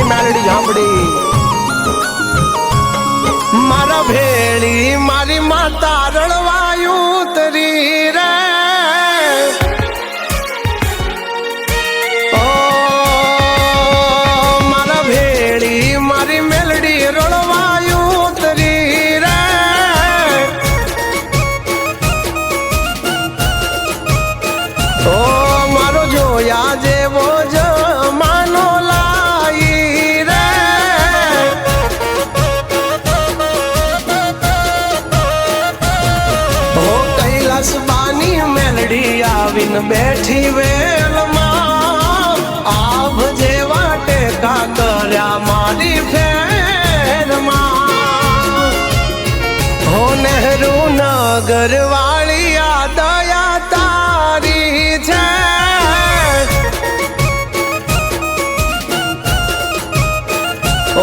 રાહુલ મેલડી ઝાપડી મારા ભેળી મારી માતા રળવાયું તરી રે. મેલડી આવીને બેઠી વેલમાં આભ જેવા ટેકા કર્યા મારી ફેરમાં. હો નહેરુ નગર વાળી આ દયા તારી છે.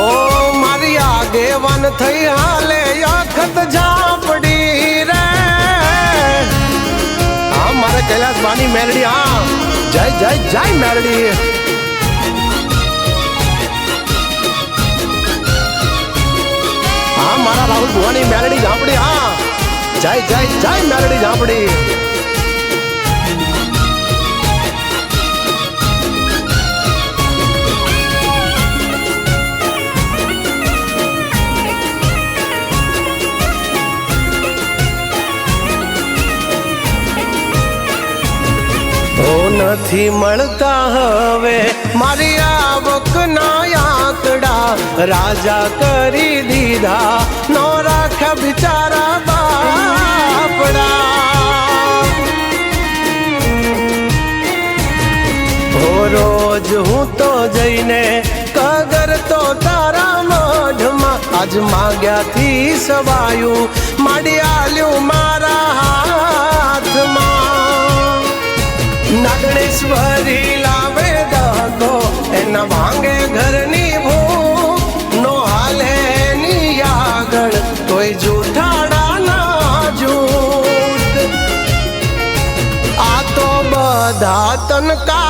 ઓ મારી આગેવાન થઈ હાલે હા મારે કૈલાસ બાની મેલડી હા જય જય જય મેલડી હા મારા રાહુલ ભુવાની મેલડી ઝાપડી હા જય જય જય ઓ નથી મળતા હવે. મારી આવક ના આંકડા રાજા કરી દીધા. નો રાખ્યા બિચારા બાપડા. રોજ હું તો જઈને કગર તો તારા મોઢમાં આજ માગ્યાથી સવાયું. માડી આલ્યું મારા હાથમાં. નાગણેશ્વરી લાવે દગો એના ભાંગે ઘરની ભૂખ. નો હાલે ની આગળ કોઈ જૂઠાડા ના જૂઠ. આ તો બધા તનકારા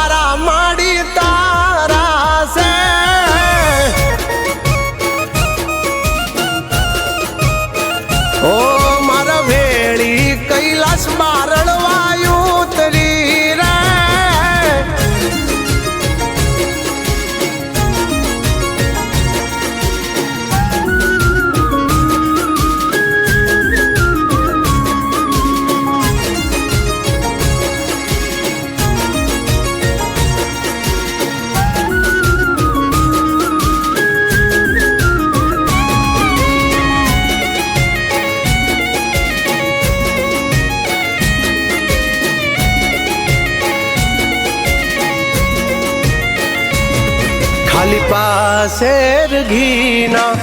ખાલી પાસેર ઘીના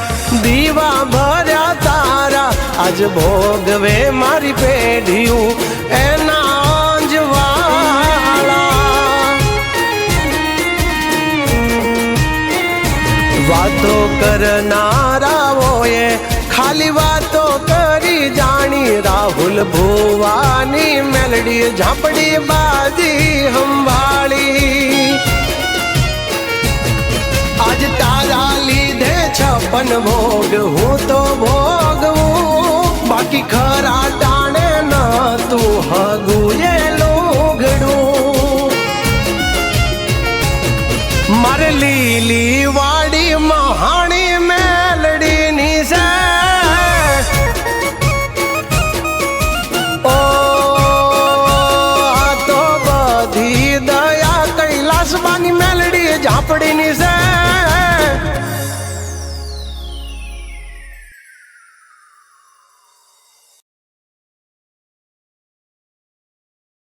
દીવા ભર્યા તારા. આજ ભોગવે મારી પેઢીયું એના અંજવાળા. વાતો કરનારાઓએ ખાલી વાતો કરી જાણી. રાહુલ ભુવાની મેલડી, ઝાપડી બાજી સંભાળી પણ ભોગ હું તો ભોગવું. બાકી ખરા ટાણે ન તું હગું એ લોગડું. મારે લીલી વાડી મહાણી મેલડી ની છે. ઓ તો બધી દયા કૈલાસવાની મેલડી ઝાપડી ની છે.